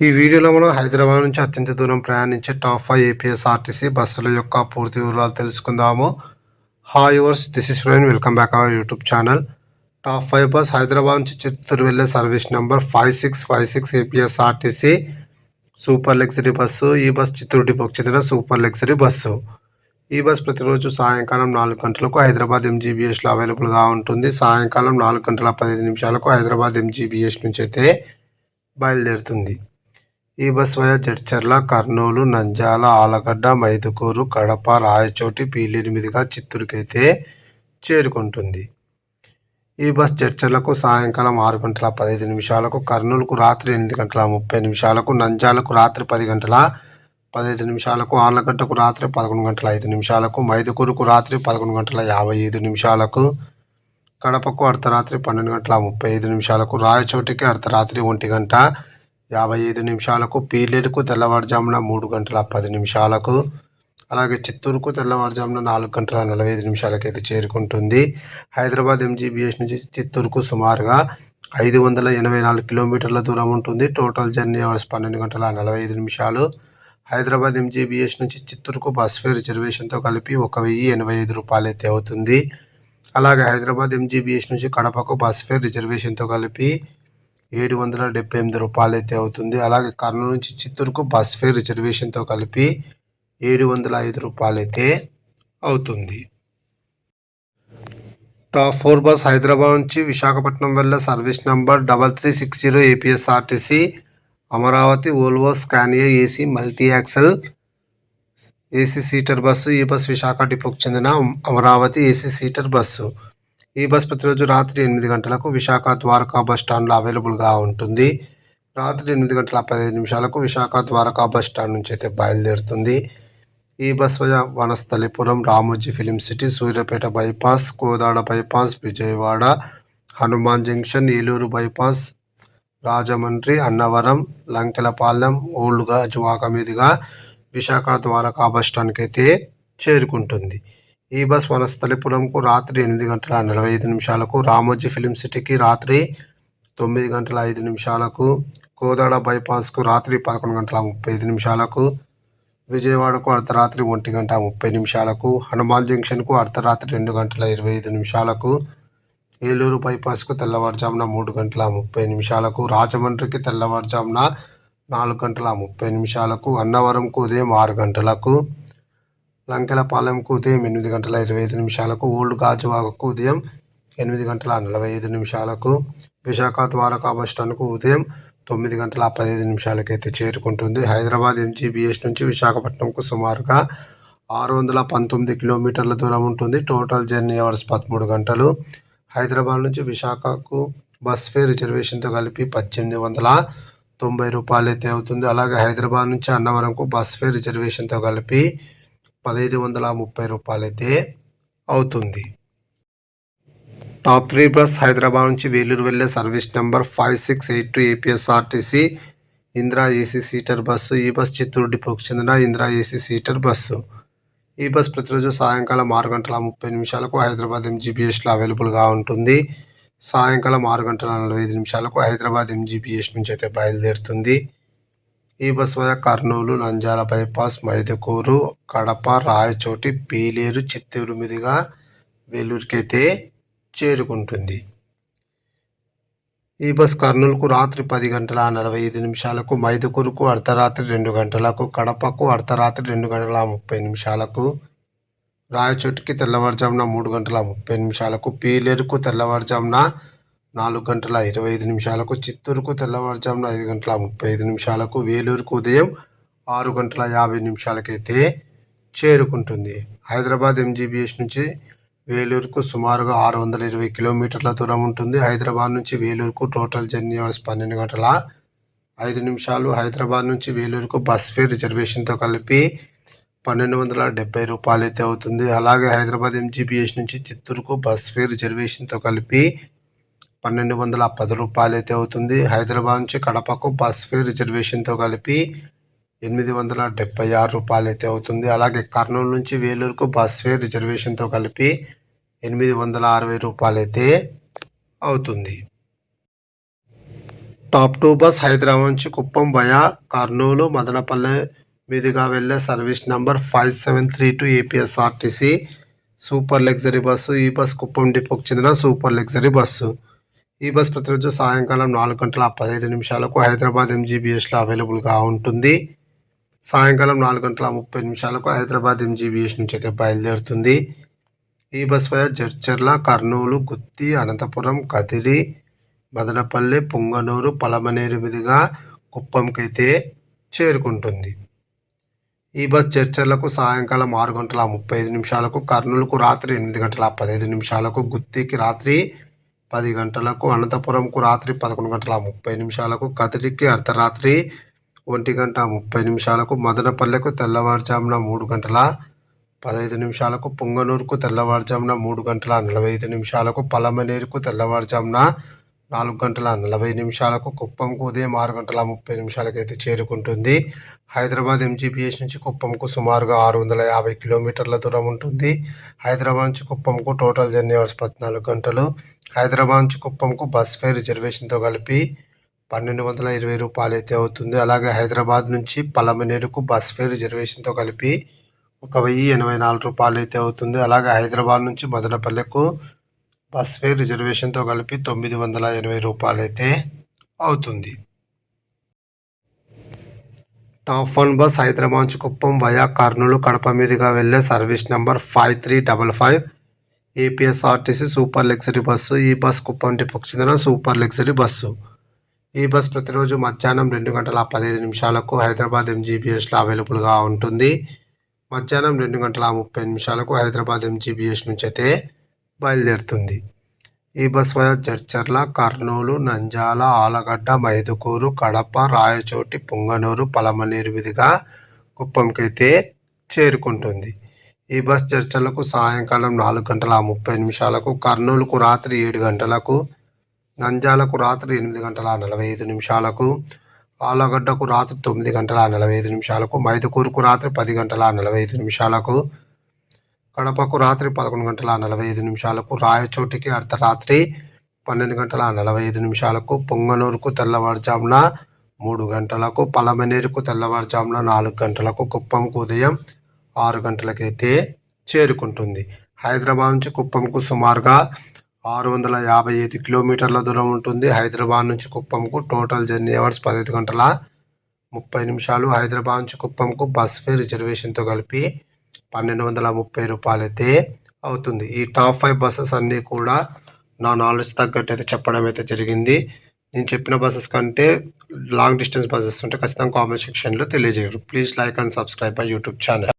ఈ వీడియోలో మనం హైదరాబాద్ నుంచి అత్యంత దూరం ప్రయాణించే టాప్ ఫైవ్ ఏపీఎస్ఆర్టీసీ బస్సుల యొక్క పూర్తి వివరాలు తెలుసుకుందాము. Hi yours this is Praveen welcome back our YouTube channel top five bus Hyderabad నుంచి చిత్తూరు వెళ్ళే service number five six five six APSRTC super luxury bus ఈ బస్ చిత్తూరు డిపోకి చెందిన సూపర్ లగ్జరీ బస్సు ఈ బస్ ప్రతిరోజు సాయంకాలం నాలుగు గంటలకు హైదరాబాద్ ఎంజీబీఎస్లో అవైలబుల్గా ఉంటుంది. సాయంకాలం నాలుగు గంటల పదిహేను నిమిషాలకు హైదరాబాద్ ఎంజీబీఎస్ నుంచి అయితే బయలుదేరుతుంది. ఈ బస్ వయా జడ్చర్ల కర్నూలు నంజాల ఆలగడ్డ మైదుకూరు కడప రాయచోటి పీలేరు చిత్తూరుకైతే చేరుకుంటుంది. ఈ బస్ జడ్చర్లకు సాయంకాలం ఆరు గంటల పదహైదు నిమిషాలకు కర్నూలుకు రాత్రి ఎనిమిది గంటల ముప్పై నిమిషాలకు నంజాలకు రాత్రి పది గంటల పదహైదు నిమిషాలకు ఆర్లగడ్డకు రాత్రి పదకొండు గంటల ఐదు నిమిషాలకు మైదుకూరుకు రాత్రి పదకొండు గంటల యాభై ఐదు నిమిషాలకు కడపకు అర్ధరాత్రి పన్నెండు గంటల ముప్పై ఐదు నిమిషాలకు రాయచోటికి అర్ధరాత్రి ఒంటి గంట యాభై ఐదు నిమిషాలకు పీలేరుకు తెల్లవారుజామున మూడు గంటల పది నిమిషాలకు అలాగే చిత్తూరుకు తెల్లవారుజామున నాలుగు గంటల నలభై ఐదు నిమిషాలకి అయితే చేరుకుంటుంది. హైదరాబాద్ ఎంజీబీఎస్ నుంచి చిత్తూరుకు సుమారుగా ఐదు వందల ఎనభై నాలుగు కిలోమీటర్ల దూరం ఉంటుంది. టోటల్ జర్నీ అవర్స్ పన్నెండు గంటల నలభై ఐదు నిమిషాలు. హైదరాబాద్ ఎంజీబీఎస్ నుంచి చిత్తూరుకు బస్ ఫేర్ రిజర్వేషన్తో కలిపి ఒక వెయ్యి ఎనభై ఐదు రూపాయలు అయితే అవుతుంది. అలాగే హైదరాబాద్ ఎంజీబీఎస్ నుంచి కడపకు బస్ ఫేర్ రిజర్వేషన్తో కలిపి ఏడు వందల డెబ్బై ఎనిమిది రూపాయలు అయితే అవుతుంది. అలాగే కర్నూలు నుంచి చిత్తూరుకు బస్ ఫేర్ రిజర్వేషన్తో కలిపి ఏడు వందల ఐదు రూపాయలు అయితే అవుతుంది. టాప్ ఫోర్ బస్ హైదరాబాద్ నుంచి విశాఖపట్నం వెళ్ళే service number double three six zero APSRTC Amaravati Volvo Scania AC multi axle AC seater bus ఈ బస్ విశాఖ డిపోకు చెందిన అమరావతి ఏసీ సీటర్ బస్సు. ఈ బస్ ప్రతిరోజు రాత్రి ఎనిమిది గంటలకు విశాఖ ద్వారకా బస్ స్టాండ్లో అవైలబుల్గా ఉంటుంది. రాత్రి ఎనిమిది గంటల పదిహేను నిమిషాలకు విశాఖ ద్వారకా బస్ స్టాండ్ నుంచి అయితే బయలుదేరుతుంది. ఈ bus Vanasthalipuram Ramoji film city Suryapet bypass Kodad bypass Vijayawada Hanuman junction Eluru bypass Rajahmundry Annavaram Lankelapalem ఓల్డ్గా జువాక మీదుగా విశాఖ ద్వారకా బస్ స్టాండ్కి అయితే చేరుకుంటుంది. ఈ బస్ వనస్థలిపురంకు రాత్రి ఎనిమిది గంటల నలభై ఐదు నిమిషాలకు రామోజీ ఫిలిం సిటీకి రాత్రి తొమ్మిది గంటల ఐదు నిమిషాలకు కోదాడ బైపాస్కు రాత్రి పదకొండు గంటల ముప్పై ఐదు నిమిషాలకు విజయవాడకు అర్ధరాత్రి ఒంటి గంట ముప్పై నిమిషాలకు హనుమాన్ జంక్షన్కు అర్ధరాత్రి రెండు గంటల ఇరవై ఐదు నిమిషాలకు ఏలూరు బైపాస్కు తెల్లవారుజామున మూడు గంటల ముప్పై నిమిషాలకు రాజమండ్రికి తెల్లవారుజామున నాలుగు గంటల ముప్పై నిమిషాలకు అన్నవరంకు ఉదయం ఆరు గంటలకు లంకెలపాలెంకు ఉదయం ఎనిమిది గంటల ఇరవై ఐదు నిమిషాలకు ఓల్డ్ గాజువాకకు ఉదయం ఎనిమిది గంటల నలభై ఐదు నిమిషాలకు విశాఖ ద్వారకా బస్ స్టాండ్కు ఉదయం తొమ్మిది గంటల పదిహేను నిమిషాలకైతే చేరుకుంటుంది. హైదరాబాద్ ఎంజీబీఎస్ నుంచి విశాఖపట్నంకు సుమారుగా ఆరు వందల పంతొమ్మిది కిలోమీటర్ల దూరం ఉంటుంది. టోటల్ జర్నీ అవర్స్ పదమూడు గంటలు. హైదరాబాద్ నుంచి విశాఖకు బస్ ఫేర్ రిజర్వేషన్తో కలిపి పద్దెనిమిది వందల తొంభై రూపాయలు అయితే అవుతుంది. అలాగే హైదరాబాద్ నుంచి అన్నవరంకు బస్ ఫేర్ రిజర్వేషన్తో కలిపి పదహైదు వందల ముప్పై రూపాయలైతే అవుతుంది. టాప్ త్రీ బస్ హైదరాబాద్ నుంచి వేలూరు వెళ్ళే service number five six eight two APSRTC Indira AC seater bus ఈ బస్ చిత్తూరు డిపోకు చెందిన ఇందిరా ఏసీ సీటర్ బస్సు. ఈ బస్ ప్రతిరోజు సాయంకాలం ఆరు గంటల ముప్పై నిమిషాలకు హైదరాబాద్ ఎంజీబీఎస్లో అవైలబుల్గా ఉంటుంది. సాయంకాలం ఆరు గంటల నలభై ఐదు నిమిషాలకు హైదరాబాద్ ఎంజీబీఎస్ నుంచి అయితే బయలుదేరుతుంది. ఈ బస్ వల్ల కర్నూలు నంజాల బైపాస్ మైదుకూరు కడప రాయచోటి పీలేరు చిత్తూరు మీదుగా వేలూరుకి చేరుకుంటుంది. ఈ బస్ కర్నూలుకు రాత్రి పది గంటల నలభై ఐదు నిమిషాలకు మైదుకూరుకు అర్ధరాత్రి రెండు గంటలకు కడపకు అర్ధరాత్రి రెండు గంటల ముప్పై నిమిషాలకు రాయచోటికి తెల్లవారుజామున మూడు గంటల ముప్పై నిమిషాలకు పీలేరుకు తెల్లవారుజామున నాలుగు గంటల ఇరవై ఐదు నిమిషాలకు చిత్తూరుకు తెల్లవారుజామున ఐదు గంటల ముప్పై ఐదు నిమిషాలకు వేలూరుకు ఉదయం ఆరు గంటల యాభై నిమిషాలకైతే చేరుకుంటుంది. హైదరాబాద్ ఎంజీబీఎస్ నుంచి వేలూరుకు సుమారుగా ఆరు వందల ఇరవై కిలోమీటర్ల దూరం ఉంటుంది. హైదరాబాద్ నుంచి వేలూరుకు టోటల్ జర్నీ అవర్స్ పన్నెండు గంటల ఐదు నిమిషాలు. హైదరాబాద్ నుంచి వేలూరుకు బస్ ఫేర్ రిజర్వేషన్తో కలిపి పన్నెండు వందల డెబ్బై రూపాయలు అయితే అవుతుంది. అలాగే హైదరాబాద్ ఎంజీబీఎస్ నుంచి చిత్తూరుకు బస్ ఫేర్ రిజర్వేషన్తో కలిపి పన్నెండు వందల పది రూపాయలు అయితే అవుతుంది. హైదరాబాద్ నుంచి కడపకు బస్ ఫేర్ రిజర్వేషన్తో కలిపి ఎనిమిది వందల డెబ్బై ఆరు రూపాయలు అయితే అవుతుంది. అలాగే కర్నూలు నుంచి వేలూరుకు బస్ ఫేర్ రిజర్వేషన్తో కలిపి ఎనిమిది వందల అరవై రూపాయలు అయితే అవుతుంది. టాప్ టూ బస్ హైదరాబాద్ నుంచి కుప్పం వయా కర్నూలు మదనపల్లె మీదుగా వెళ్ళే service number five seven three two APSRTC. Super luxury bus. ఈ బస్ కుప్పం డిపోకి చెందిన సూపర్ లగ్జరీ బస్సు. ఈ బస్ ప్రతిరోజు సాయంకాలం నాలుగు గంటల పదహైదు నిమిషాలకు హైదరాబాద్ ఎంజీబీఎస్లో అవైలబుల్గా ఉంటుంది. సాయంకాలం నాలుగు గంటల ముప్పై నిమిషాలకు హైదరాబాద్ ఎంజీబీఎస్ నుంచి అయితే బయలుదేరుతుంది. ఈ బస్ వయ జడ్చర్ల కర్నూలు గుత్తి అనంతపురం కదిరి మదనపల్లి పుంగనూరు పలమనేరు మీదుగా కుప్పంకైతే చేరుకుంటుంది. ఈ బస్ చర్చలకు సాయంకాలం ఆరు గంటల ముప్పై ఐదు నిమిషాలకు కర్నూలుకు రాత్రి ఎనిమిది గంటల పదహైదు నిమిషాలకు గుత్తికి రాత్రి పది గంటలకు అనంతపురంకు రాత్రి పదకొండు గంటల ముప్పై నిమిషాలకు కదిరికి అర్ధరాత్రి ఒంటి గంట ముప్పై నిమిషాలకు మదనపల్లెకు తెల్లవారుజామున మూడు గంటల పదహైదు నిమిషాలకు పుంగనూరుకు తెల్లవారుజామున మూడు గంటల నలభై ఐదు నిమిషాలకు పలమనేరుకు తెల్లవారుజామున నాలుగు గంటల నలభై నిమిషాలకు కుప్పంకు ఉదయం ఆరు గంటల ముప్పై నిమిషాలకు అయితే చేరుకుంటుంది. హైదరాబాద్ ఎంజీపీఎస్ నుంచి కుప్పంకు సుమారుగా ఆరు వందల యాభై కిలోమీటర్ల దూరం ఉంటుంది. హైదరాబాద్ నుంచి కుప్పంకు టోటల్ జర్నీ అవర్స్ పద్నాలుగు గంటలు. హైదరాబాద్ నుంచి కుప్పంకు బస్ ఫేర్ రిజర్వేషన్తో కలిపి పన్నెండు వందల ఇరవై రూపాయలు అయితే అవుతుంది. అలాగే హైదరాబాద్ నుంచి పలమనేరుకు బస్ ఫేర్ రిజర్వేషన్తో కలిపి ఒక వెయ్యి ఎనభై నాలుగు రూపాయలు అయితే అవుతుంది. అలాగే హైదరాబాద్ నుంచి మదనపల్లెకు బస్ ఫేర్ రిజర్వేషన్తో కలిపి తొమ్మిది వందల ఎనభై రూపాయలు అయితే అవుతుంది. టాప్ వన్ బస్ హైదరాబాద్ నుంచి కుప్పం వయా కర్నూలు కడప మీదుగా వెళ్ళే service number five three double five APSRTC super luxury bus ఈ బస్ కుప్పం డిపోకి చెందిన సూపర్ లగ్జరీ బస్సు ఈ బస్ ప్రతిరోజు మధ్యాహ్నం రెండు గంటల పదిహేను నిమిషాలకు హైదరాబాద్ ఎంజీబీఎస్లో అవైలబుల్గా ఉంటుంది. మధ్యాహ్నం రెండు గంటల ముప్పై నిమిషాలకు హైదరాబాద్ ఎంజీబీఎస్ నుంచి అయితే బయలుదేరుతుంది. ఈ బస్ వయా జడ్చర్ల కర్నూలు నంజాల ఆలగడ్డ మైదుకూరు కడప రాయచోటి పుంగనూరు పలమనేరు మీదుగా కుప్పంకైతే చేరుకుంటుంది. ఈ బస్ చర్చలకు సాయంకాలం నాలుగు గంటల ముప్పై నిమిషాలకు కర్నూలుకు రాత్రి ఏడు గంటలకు నంజాలకు రాత్రి ఎనిమిది గంటల నలభై ఐదు నిమిషాలకు ఆలగడ్డకు రాత్రి తొమ్మిది గంటల నలభై ఐదు నిమిషాలకు మైదుకూరుకు రాత్రి పది గంటల నలభై ఐదు నిమిషాలకు కడపకు రాత్రి పదకొండు గంటల నలభై ఐదు నిమిషాలకు రాయచోటికి అర్ధరాత్రి పన్నెండు గంటల నలభై ఐదు నిమిషాలకు పొంగనూరుకు తెల్లవారుజామున మూడు గంటలకు పలమనేరుకు తెల్లవారుజామున నాలుగు గంటలకు కుప్పంకు ఉదయం ఆరు గంటలకైతే చేరుకుంటుంది. హైదరాబాద్ నుంచి కుప్పంకు సుమారుగా ఆరు వందల యాభై ఐదు కిలోమీటర్ల దూరం ఉంటుంది. హైదరాబాద్ నుంచి కుప్పంకు టోటల్ జర్నీ అవర్స్ పదహైదు గంటల ముప్పై నిమిషాలు. హైదరాబాద్ నుంచి కుప్పంకు బస్ ఫేర్ రిజర్వేషన్తో కలిపి పన్నెండు వందల ముప్పై రూపాయలు అయితే అవుతుంది. ఈ టాప్ ఫైవ్ బస్సెస్ అన్నీ కూడా నా నాలెడ్జ్ తగ్గట్టు అయితే చెప్పడం అయితే జరిగింది. నేను చెప్పిన బస్సెస్ కంటే లాంగ్ డిస్టెన్స్ బస్సెస్ ఉంటే ఖచ్చితంగా కామెంట్ సెక్షన్లో తెలియజేయరు please like and subscribe my YouTube channel.